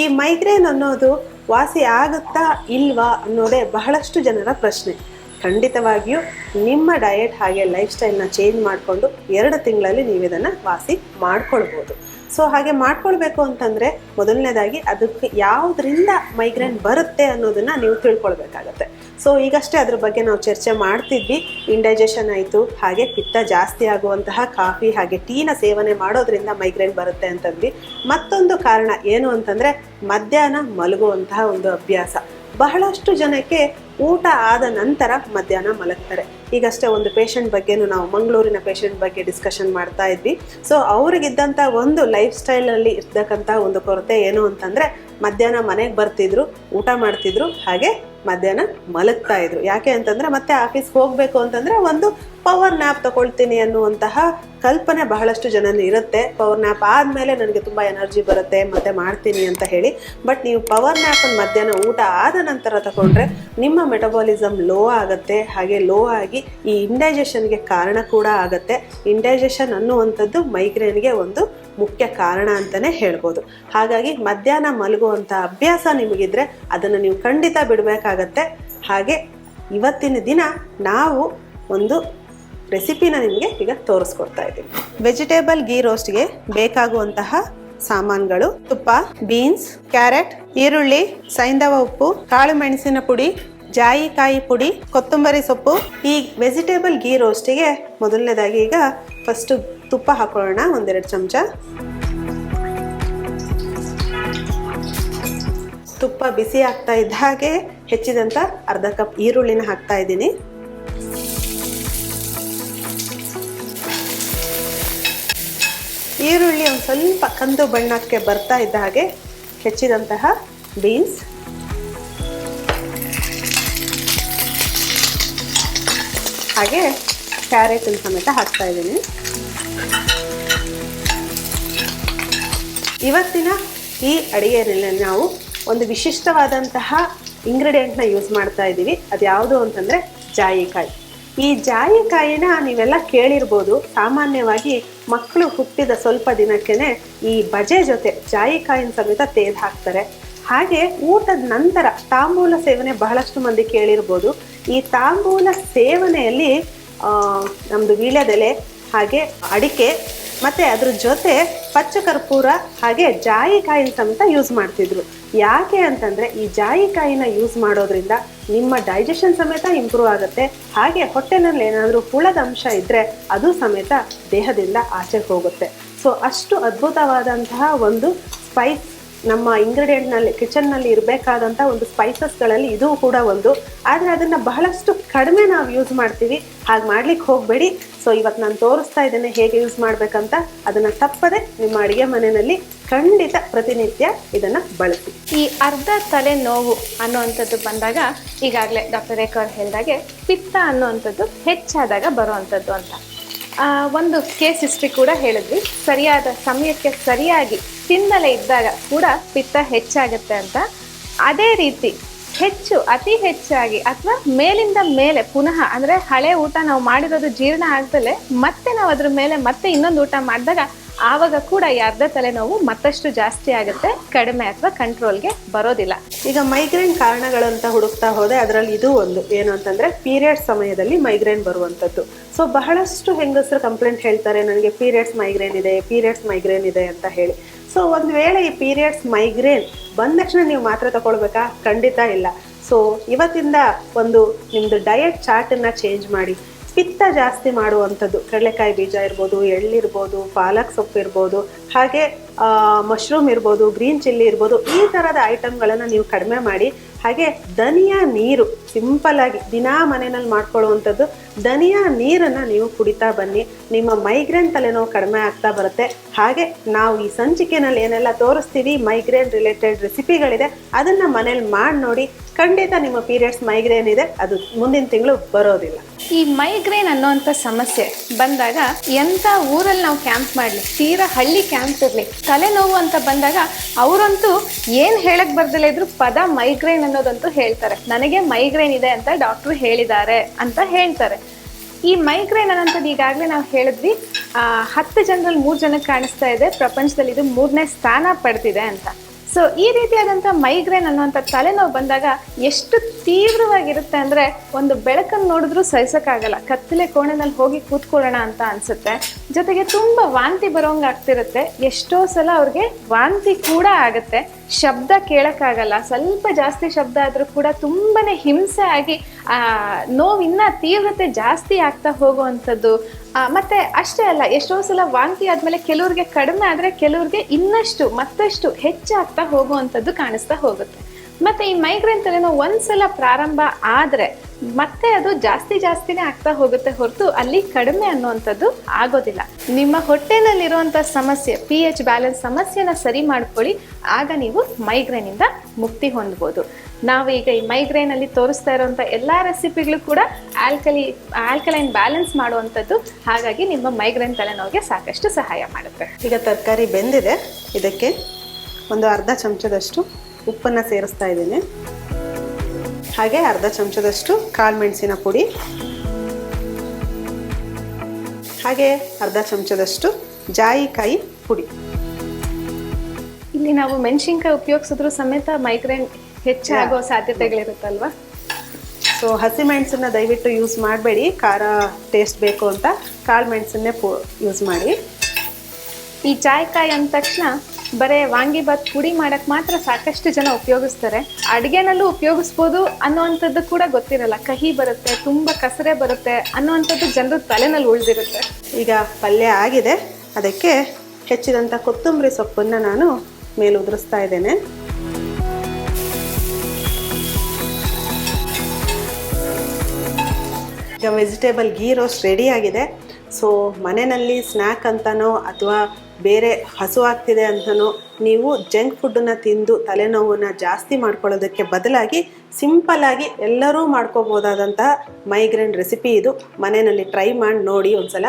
ಈ ಮೈಗ್ರೇನ್ ಅನ್ನೋದು ವಾಸಿ ಆಗುತ್ತಾ ಇಲ್ವಾ ಅನ್ನೋದೇ ಬಹಳಷ್ಟು ಜನರ ಪ್ರಶ್ನೆ. ಖಂಡಿತವಾಗಿಯೂ ನಿಮ್ಮ ಡಯೆಟ್ ಹಾಗೆ ಲೈಫ್ ಸ್ಟೈಲ್ನ ಚೇಂಜ್ ಮಾಡಿಕೊಂಡು ಎರಡು ತಿಂಗಳಲ್ಲಿ ನೀವು ಇದನ್ನು ವಾಸಿ ಮಾಡ್ಕೊಳ್ಬೋದು. ಸೊ ಹಾಗೆ ಮಾಡ್ಕೊಳ್ಬೇಕು ಅಂತಂದರೆ ಮೊದಲನೇದಾಗಿ ಅದಕ್ಕೆ ಯಾವುದರಿಂದ ಮೈಗ್ರೇನ್ ಬರುತ್ತೆ ಅನ್ನೋದನ್ನು ನೀವು ತಿಳ್ಕೊಳ್ಬೇಕಾಗತ್ತೆ. ಸೊ ಈಗಷ್ಟೇ ಅದ್ರ ಬಗ್ಗೆ ನಾವು ಚರ್ಚೆ ಮಾಡ್ತಿದ್ವಿ. ಇಂಡೈಜೆಷನ್ ಆಯಿತು, ಹಾಗೆ ಪಿತ್ತ ಜಾಸ್ತಿ ಆಗುವಂತಹ ಕಾಫಿ, ಹಾಗೆ ಟೀನ ಸೇವನೆ ಮಾಡೋದ್ರಿಂದ ಮೈಗ್ರೇನ್ ಬರುತ್ತೆ ಅಂತಂದ್ವಿ. ಮತ್ತೊಂದು ಕಾರಣ ಏನು ಅಂತಂದರೆ, ಮಧ್ಯಾಹ್ನ ಮಲಗುವಂತಹ ಒಂದು ಅಭ್ಯಾಸ. ಬಹಳಷ್ಟು ಜನಕ್ಕೆ ಊಟ ಆದ ನಂತರ ಮಧ್ಯಾಹ್ನ ಮಲಗ್ತಾರೆ. ಈಗಷ್ಟೇ ಒಂದು ಪೇಷಂಟ್ ಬಗ್ಗೆನೂ ನಾವು ಮಂಗಳೂರಿನ ಪೇಷಂಟ್ ಬಗ್ಗೆ ಡಿಸ್ಕಷನ್ ಮಾಡ್ತಾ ಇದ್ವಿ. ಸೊ ಅವ್ರಿಗಿದ್ದಂಥ ಒಂದು ಲೈಫ್ ಸ್ಟೈಲಲ್ಲಿ ಇರ್ತಕ್ಕಂಥ ಒಂದು ಕೊರತೆ ಏನು ಅಂತಂದರೆ, ಮಧ್ಯಾಹ್ನ ಮನೆಗೆ ಬರ್ತಿದ್ರು, ಊಟ ಮಾಡ್ತಿದ್ರು, ಹಾಗೆ ಮಧ್ಯಾಹ್ನ ಮಲಗ್ತಾ ಇದ್ರು. ಯಾಕೆ ಅಂತಂದ್ರೆ ಮತ್ತೆ ಆಫೀಸ್ಗೆ ಹೋಗ್ಬೇಕು ಅಂತಂದ್ರೆ ಒಂದು ಪವರ್ ನ್ಯಾಪ್ ತಗೊಳ್ತೀನಿ ಅನ್ನುವಂತಹ ಕಲ್ಪನೆ ಬಹಳಷ್ಟು ಜನನ ಇರುತ್ತೆ. ಪವರ್ ನ್ಯಾಪ್ ಆದಮೇಲೆ ನನಗೆ ತುಂಬ ಎನರ್ಜಿ ಬರುತ್ತೆ, ಮತ್ತೆ ಮಾಡ್ತೀನಿ ಅಂತ ಹೇಳಿ. ಬಟ್ ನೀವು ಪವರ್ ನ್ಯಾಪನ್ನು ಮಧ್ಯಾಹ್ನ ಊಟ ಆದ ನಂತರ ತಗೊಂಡ್ರೆ ನಿಮ್ಮ ಮೆಟಬಾಲಿಸಮ್ ಲೋ ಆಗುತ್ತೆ, ಹಾಗೆ ಲೋ ಆಗಿ ಈ ಇಂಡೈಜೆಷನ್ಗೆ ಕಾರಣ ಕೂಡ ಆಗುತ್ತೆ. ಇಂಡೈಜೆಷನ್ ಅನ್ನುವಂಥದ್ದು ಮೈಗ್ರೇನ್ಗೆ ಒಂದು ಮುಖ್ಯ ಕಾರಣ ಅಂತಲೇ ಹೇಳ್ಬೋದು. ಹಾಗಾಗಿ ಮಧ್ಯಾಹ್ನ ಮಲಗುವಂಥ ಅಭ್ಯಾಸ ನಿಮಗಿದ್ರೆ ಅದನ್ನು ನೀವು ಖಂಡಿತ ಬಿಡಬೇಕಾಗತ್ತೆ. ಹಾಗೆ ಇವತ್ತಿನ ದಿನ ನಾವು ಒಂದು ರೆಸಿಪಿನ ನಿಮಗೆ ಈಗ ತೋರಿಸ್ಕೊಡ್ತಾ ಇದ್ದೀವಿ ವೆಜಿಟೇಬಲ್ ಗೀ ರೋಸ್ಟ್ಗೆ ಬೇಕಾಗುವಂತಹ ಸಾಮಾನುಗಳು ತುಪ್ಪ, ಬೀನ್ಸ್, ಕ್ಯಾರೆಟ್, ಈರುಳ್ಳಿ ಸೈಂಧವ ಉಪ್ಪು, ಕಾಳು ಮೆಣಸಿನ ಪುಡಿ, ಜಾಯಿಕಾಯಿ ಪುಡಿ, ಕೊತ್ತಂಬರಿ ಸೊಪ್ಪು. ಈ ವೆಜಿಟೇಬಲ್ ಗೀ ರೋಸ್ಟಿಗೆ ಮೊದಲನೇದಾಗಿ ಈಗ ಫಸ್ಟು ತುಪ್ಪ ಹಾಕೊಳ್ಳೋಣ, ಒಂದೆರಡು ಚಮಚ. ತುಪ್ಪ ಬಿಸಿ ಆಗ್ತಾ ಇದ್ದ ಹಾಗೆ ಹೆಚ್ಚಿದಂಥ ಅರ್ಧ ಕಪ್ ಈರುಳ್ಳಿನ ಹಾಕ್ತಾ ಇದ್ದೀನಿ. ಈರುಳ್ಳಿ ಒಂದು ಸ್ವಲ್ಪ ಕಂದು ಬಣ್ಣಕ್ಕೆ ಬರ್ತಾ ಇದ್ದ ಹಾಗೆ ಹೆಚ್ಚಿದಂತಹ ಬೀನ್ಸ್. ಹಾಗೆ ಕ್ಯಾರೆಟ್ ಸಮೇತ ಹಾಕ್ತಾ ಇದ್ದೀನಿ. ಇವತ್ತಿನ ಈ ಅಡಿಗೆಯಲ್ಲಿ ನಾವು ಒಂದು ವಿಶಿಷ್ಟವಾದಂತಹ ಇಂಗ್ರೀಡಿಯೆಂಟ್ನ ಯೂಸ್ ಮಾಡ್ತಾ ಇದ್ದೀವಿ. ಅದು ಯಾವುದು ಅಂತಂದರೆ ಜಾಯಿಕಾಯಿ. ಈ ಜಾಯಿಕಾಯಿನ ನೀವೆಲ್ಲ ಕೇಳಿರ್ಬೋದು. ಸಾಮಾನ್ಯವಾಗಿ ಮಕ್ಕಳು ಹುಟ್ಟಿದ ಸ್ವಲ್ಪ ದಿನಕ್ಕೇ ಈ ಬಜೆ ಜೊತೆ ಜಾಯಿಕಾಯಿನ ಸಮೇತ ತೇದು ಹಾಕ್ತಾರೆ. ಹಾಗೆ ಊಟದ ನಂತರ ತಾಂಬೂಲ ಸೇವನೆ ಬಹಳಷ್ಟು ಮಂದಿ ಕೇಳಿರ್ಬೋದು. ಈ ತಾಂಬೂಲ ಸೇವನೆಯಲ್ಲಿ ನಮ್ಮದು ವೀಳ್ಯದೆಲೆ ಹಾಗೆ ಅಡಿಕೆ ಮತ್ತು ಅದ್ರ ಜೊತೆ ಪಚ್ಚ ಕರ್ಪೂರ ಹಾಗೆ ಜಾಯಿಕಾಯಿನ ಸಮೇತ ಯೂಸ್ ಮಾಡ್ತಿದ್ರು. ಯಾಕೆ ಅಂತಂದ್ರೆ ಈ ಜಾಯಿಕಾಯಿನ ಯೂಸ್ ಮಾಡೋದ್ರಿಂದ ನಿಮ್ಮ ಡೈಜೆಷನ್ ಸಮೇತ ಇಂಪ್ರೂವ್ ಆಗುತ್ತೆ. ಹಾಗೆ ಹೊಟ್ಟೆನಲ್ಲಿ ಏನಾದರೂ ಹುಳದ ಅಂಶ ಇದ್ರೆ ಅದು ಸಮೇತ ದೇಹದಿಂದ ಆಚೆ ಹೋಗುತ್ತೆ. ಸೊ ಅಷ್ಟು ಅದ್ಭುತವಾದಂತಹ ಒಂದು ಸ್ಪೈಸ್ ನಮ್ಮ ಇಂಗ್ರೀಡಿಯೆಂಟ್ನಲ್ಲಿ ಕಿಚನ್ನಲ್ಲಿ ಇರಬೇಕಾದಂಥ ಒಂದು ಸ್ಪೈಸಸ್ಗಳಲ್ಲಿ ಇದು ಕೂಡ ಒಂದು. ಆದರೆ ಅದನ್ನು ಬಹಳಷ್ಟು ಕಡಿಮೆ ನಾವು ಯೂಸ್ ಮಾಡ್ತೀವಿ. ಹಾಗೆ ಮಾಡ್ಲಿಕ್ಕೆ ಹೋಗಬೇಡಿ. ಸೊ ಇವತ್ತು ನಾನು ತೋರಿಸ್ತಾ ಇದ್ದೇನೆ ಹೇಗೆ ಯೂಸ್ ಮಾಡಬೇಕಂತ. ಅದನ್ನು ತಪ್ಪದೆ ನಿಮ್ಮ ಅಡುಗೆ ಮನೆಯಲ್ಲಿ ಖಂಡಿತ ಪ್ರತಿನಿತ್ಯ ಇದನ್ನು ಬಳಸಿ. ಈ ಅರ್ಧ ತಲೆ ನೋವು ಅನ್ನುವಂಥದ್ದು ಬಂದಾಗ ಈಗಾಗಲೇ ಡಾಕ್ಟರ್ ರೇಖಾ ಅವ್ರು ಹೇಳಿದಾಗೆ ಪಿತ್ತ ಅನ್ನುವಂಥದ್ದು ಹೆಚ್ಚಾದಾಗ ಬರುವಂಥದ್ದು ಅಂತ. ಒಂದು ಕೇಸ್ ಹಿಸ್ಟ್ರಿ ಕೂಡ ಹೇಳಿದ್ವಿ. ಸರಿಯಾದ ಸಮಯಕ್ಕೆ ಸರಿಯಾಗಿ ತಿನ್ನಲೇ ಇದ್ದಾಗ ಕೂಡ ಪಿತ್ತ ಹೆಚ್ಚಾಗುತ್ತೆ ಅಂತ. ಅದೇ ರೀತಿ ಹೆಚ್ಚು, ಅತಿ ಹೆಚ್ಚಾಗಿ ಅಥವಾ ಮೇಲಿಂದ ಮೇಲೆ ಪುನಃ, ಅಂದ್ರೆ ಹಳೆ ಊಟ ನಾವು ಮಾಡಿರೋದು ಜೀರ್ಣ ಆಗ್ದಲೆ ಮತ್ತೆ ನಾವು ಅದ್ರ ಮೇಲೆ ಮತ್ತೆ ಇನ್ನೊಂದು ಊಟ ಮಾಡಿದಾಗ ಆವಾಗ ಕೂಡ ಈ ಅರ್ಧ ತಲೆನೋವು ಮತ್ತಷ್ಟು ಜಾಸ್ತಿ ಆಗುತ್ತೆ, ಕಡಿಮೆ ಅಥವಾ ಕಂಟ್ರೋಲ್ಗೆ ಬರೋದಿಲ್ಲ. ಈಗ ಮೈಗ್ರೇನ್ ಕಾರಣಗಳಂತ ಹುಡುಕ್ತಾ ಹೋದೆ ಅದರಲ್ಲಿ ಇದು ಒಂದು. ಏನು ಅಂತಂದ್ರೆ ಪೀರಿಯಡ್ಸ್ ಸಮಯದಲ್ಲಿ ಮೈಗ್ರೇನ್ ಬರುವಂಥದ್ದು ಸೊ ಬಹಳಷ್ಟು ಹೆಂಗಸರು ಕಂಪ್ಲೇಂಟ್ ಹೇಳ್ತಾರೆ, ನನಗೆ ಪೀರಿಯಡ್ಸ್ ಮೈಗ್ರೇನ್ ಇದೆ ಪೀರಿಯಡ್ಸ್ ಮೈಗ್ರೇನ್ ಇದೆ ಅಂತ ಹೇಳಿ. ಸೊ ಒಂದು ವೇಳೆ ಈ ಪೀರಿಯಡ್ಸ್ ಮೈಗ್ರೇನ್ ಬಂದ ತಕ್ಷಣ ನೀವು ಮಾತ್ರ ತಗೊಳ್ಬೇಕಾ? ಖಂಡಿತ ಇಲ್ಲ. ಸೊ ಇವತ್ತಿಂದ ಒಂದು ನಿಮ್ಮದು ಡಯಟ್ ಚಾರ್ಟನ್ನು ಚೇಂಜ್ ಮಾಡಿ. ಪಿತ್ತ ಜಾಸ್ತಿ ಮಾಡುವಂಥದ್ದು, ಕಡಲೆಕಾಯಿ ಬೀಜ ಇರ್ಬೋದು ಎಳ್ಳಿರ್ಬೋದು ಪಾಲಕ್ ಸೊಪ್ಪು ಇರ್ಬೋದು, ಹಾಗೆ ಮಶ್ರೂಮ್ ಇರ್ಬೋದು ಗ್ರೀನ್ ಚಿಲ್ಲಿ ಇರ್ಬೋದು, ಈ ಥರದ ಐಟಮ್ಗಳನ್ನು ನೀವು ಕಡಿಮೆ ಮಾಡಿ, ಹಾಗೆ ಧನಿಯಾ ನೀರು ಸಿಂಪಲ್ ಆಗಿ ದಿನಾ ಮನೆಯಲ್ಲಿ ಮಾಡ್ಕೊಳ್ಳುವಂಥದ್ದು ಧನಿಯಾ ನೀರನ್ನು ನೀವು ಕುಡಿತಾ ಬನ್ನಿ. ನಿಮ್ಮ ಮೈಗ್ರೇನ್ ತಲೆನೋವು ಕಡಿಮೆ ಆಗ್ತಾ ಬರುತ್ತೆ. ಹಾಗೆ ನಾವು ಈ ಸಂಚಿಕೆನಲ್ಲಿ ಏನೆಲ್ಲ ತೋರಿಸ್ತೀವಿ ಮೈಗ್ರೇನ್ ರಿಲೇಟೆಡ್ ರೆಸಿಪಿಗಳಿದೆ ಅದನ್ನು ಮನೇಲಿ ಮಾಡಿ ನೋಡಿ, ಖಂಡಿತ ನಿಮ್ಮ ಪೀರಿಯಡ್ಸ್ ಮೈಗ್ರೇನ್ ಇದೆ. ಅದು ಮುಂದಿನ ತಿಂಗಳು ಬರೋದಿಲ್ಲ. ಈ ಮೈಗ್ರೇನ್ ಅನ್ನೋಂಥ ಸಮಸ್ಯೆ ಬಂದಾಗ ಎಂಥ ಊರಲ್ಲಿ ನಾವು ಕ್ಯಾಂಪ್ ಮಾಡಲಿ? ತೀರಾ ಹಳ್ಳಿ ಕ್ಯಾಂಪ್ ಇರಲಿ. ತಲೆನೋವು ಅಂತ ಬಂದಾಗ ಅವರಂತೂ ಏನು ಹೇಳಕ್ ಬರ್ದಲ್ಲ ಇದ್ರು ಪದ ಮೈಗ್ರೇನ್ ಅನ್ನೋದಂತೂ ಹೇಳ್ತಾರೆ. ನನಗೆ ಮೈಗ್ರೇನ್ ಇದೆ ಅಂತ ಡಾಕ್ಟ್ರು ಹೇಳಿದ್ದಾರೆ ಅಂತ ಹೇಳ್ತಾರೆ. ಈ ಮೈಗ್ರೇನ್ ಅನ್ನೋಂಥದ್ದು ಈಗಾಗಲೇ ನಾವು ಹೇಳಿದ್ವಿ. ಹತ್ತು ಜನರಲ್ಲಿ ಮೂರು ಜನಕ್ಕೆ ಕಾಣಿಸ್ತಾ ಇದೆ. ಪ್ರಪಂಚದಲ್ಲಿ ಇದು ಮೂರನೇ ಸ್ಥಾನ ಪಡೆದಿದೆ ಅಂತ. ಸೊ ಈ ರೀತಿಯಾದಂಥ ಮೈಗ್ರೇನ್ ಅನ್ನುವಂಥ ತಲೆನೋವು ಬಂದಾಗ ಎಷ್ಟು ತೀವ್ರವಾಗಿರುತ್ತೆ ಅಂದರೆ ಒಂದು ಬೆಳಕನ್ನು ನೋಡಿದ್ರೂ ಸಹಿಸೋಕ್ಕಾಗಲ್ಲ. ಕತ್ತಲೆ ಕೋಣೆನಲ್ಲಿ ಹೋಗಿ ಕೂತ್ಕೊಳ್ಳೋಣ ಅಂತ ಅನಿಸುತ್ತೆ. ಜೊತೆಗೆ ತುಂಬ ವಾಂತಿ ಬರೋಂಗೆ ಆಗ್ತಿರುತ್ತೆ. ಎಷ್ಟೋ ಸಲ ಅವ್ರಿಗೆ ವಾಂತಿ ಕೂಡ ಆಗುತ್ತೆ. ಶಬ್ದ ಕೇಳೋಕ್ಕಾಗಲ್ಲ. ಸ್ವಲ್ಪ ಜಾಸ್ತಿ ಶಬ್ದ ಆದರೂ ಕೂಡ ತುಂಬನೇ ಹಿಂಸೆ ಆಗಿ, ಆ ನೋವು ಇನ್ನೂ ತೀವ್ರತೆ ಜಾಸ್ತಿ ಆಗ್ತಾ ಹೋಗುವಂಥದ್ದು ಮತ್ತೆ ಅಷ್ಟೇ ಅಲ್ಲ, ಎಷ್ಟೋ ಸಲ ವಾಂತಿ ಆದಮೇಲೆ ಕೆಲವ್ರಿಗೆ ಕಡಿಮೆ ಆದ್ರೆ ಕೆಲವ್ರಿಗೆ ಇನ್ನಷ್ಟು, ಮತ್ತಷ್ಟು ಹೆಚ್ಚಾಗ್ತಾ ಹೋಗುವಂಥದ್ದು ಕಾಣಿಸ್ತಾ ಹೋಗುತ್ತೆ. ಮತ್ತೆ ಈ ಮೈಗ್ರೇನ್ ತಲೆನೋ ಒಂದ್ಸಲ ಪ್ರಾರಂಭ ಆದರೆ ಮತ್ತೆ ಅದು ಜಾಸ್ತಿ ಜಾಸ್ತಿನೇ ಆಗ್ತಾ ಹೋಗುತ್ತೆ ಹೊರತು ಅಲ್ಲಿ ಕಡಿಮೆ ಅನ್ನುವಂಥದ್ದು ಆಗೋದಿಲ್ಲ. ನಿಮ್ಮ ಹೊಟ್ಟೆನಲ್ಲಿರುವಂಥ ಸಮಸ್ಯೆ ಪಿ ಎಚ್ ಬ್ಯಾಲೆನ್ಸ್ ಸಮಸ್ಯೆನ ಸರಿ ಮಾಡ್ಕೊಳ್ಳಿ, ಆಗ ನೀವು ಮೈಗ್ರೇನಿಂದ ಮುಕ್ತಿ ಹೊಂದ್ಬೋದು. ನಾವು ಈಗ ಈ ಮೈಗ್ರೇನಲ್ಲಿ ತೋರಿಸ್ತಾ ಇರುವಂತ ಎಲ್ಲ ರೆಸಿಪಿಗಳು ಕೂಡ ಆಲ್ಕಲಿ ಆಲ್ಕಲೈನ್ ಬ್ಯಾಲೆನ್ಸ್ ಮಾಡುವಂಥದ್ದು, ಹಾಗಾಗಿ ನಿಮ್ಮ ಮೈಗ್ರೇನ್ ತಲೆನೋವಿಗೆ ಸಾಕಷ್ಟು ಸಹಾಯ ಮಾಡುತ್ತೆ. ಈಗ ತರಕಾರಿ ಬೆಂದಿದೆ. ಇದಕ್ಕೆ ಒಂದು ಅರ್ಧ ಚಮಚದಷ್ಟು ಉಪ್ಪನ್ನು ಸೇರಿಸ್ತಾ ಇದ್ದೀನಿ. ಹಾಗೆ ಅರ್ಧ ಚಮಚದಷ್ಟು ಕಾಳು ಮೆಣಸಿನ ಪುಡಿ. ಹಾಗೆ ಅರ್ಧ ಚಮಚದಷ್ಟು ಜಾಯಿಕಾಯಿ ಪುಡಿ. ಇಲ್ಲಿ ನಾವು ಮೆಣಸಿನ್ಕಾಯಿ ಉಪಯೋಗಿಸಿದ್ರು ಸಮೇತ ಮೈಗ್ರೇನ್ ಹೆಚ್ಚಾಗೋ ಸಾಧ್ಯತೆಗಳಿರುತ್ತಲ್ವಾ? ಸೊ ಹಸಿ ಮೆಣಸನ್ನ ದಯವಿಟ್ಟು ಯೂಸ್ ಮಾಡಬೇಡಿ. ಖಾರ ಟೇಸ್ಟ್ ಬೇಕು ಅಂತ ಕಾಳು ಮೆಣಸನ್ನೇ ಪು ಯೂಸ್ ಮಾಡಿ. ಈ ಜಾಯಿಕಾಯಿ ಅಂದ ತಕ್ಷಣ ಬರೇ ವಾಂಗಿಬಾತ್ ಪುಡಿ ಮಾಡಕ್ ಮಾತ್ರ ಸಾಕಷ್ಟು ಜನ ಉಪಯೋಗಿಸ್ತಾರೆ. ಅಡುಗೆನಲ್ಲೂ ಉಪಯೋಗಿಸ್ಬೋದು ಅನ್ನೋವಂಥದ್ದು ಕೂಡ ಗೊತ್ತಿರಲ್ಲ. ಕಹಿ ಬರುತ್ತೆ, ತುಂಬ ಕಸರೆ ಬರುತ್ತೆ ಅನ್ನೋವಂಥದ್ದು ಜನರ ತಲೆನಲ್ಲಿ ಉಳಿದಿರುತ್ತೆ. ಈಗ ಪಲ್ಯ ಆಗಿದೆ. ಅದಕ್ಕೆ ಹೆಚ್ಚಿದಂಥ ಕೊತ್ತಂಬರಿ ಸೊಪ್ಪನ್ನು ನಾನು ಮೇಲೆ ಉದುರಿಸ್ತಾ ಇದ್ದೇನೆ. ಈಗ ವೆಜಿಟೇಬಲ್ ಗೀ ರೋಸ್ಟ್ ರೆಡಿ ಆಗಿದೆ. ಸೊ ಮನೆಯಲ್ಲಿ ಸ್ನ್ಯಾಕ್ ಅಂತನೋ ಅಥವಾ ಬೇರೆ ಹಸುವಾಗ್ತಿದೆ ಅಂತನೋ, ನೀವು ಜಂಕ್ ಫುಡ್ಡನ್ನು ತಿಂದು ತಲೆನೋವನ್ನು ಜಾಸ್ತಿ ಮಾಡ್ಕೊಳ್ಳೋದಕ್ಕೆ ಬದಲಾಗಿ ಸಿಂಪಲ್ಲಾಗಿ ಎಲ್ಲರೂ ಮಾಡ್ಕೋಬೋದಾದಂತಹ ಮೈಗ್ರೇನ್ ರೆಸಿಪಿ ಇದು. ಮನೆಯಲ್ಲಿ ಟ್ರೈ ಮಾಡಿ ನೋಡಿ ಒಂದ್ಸಲ.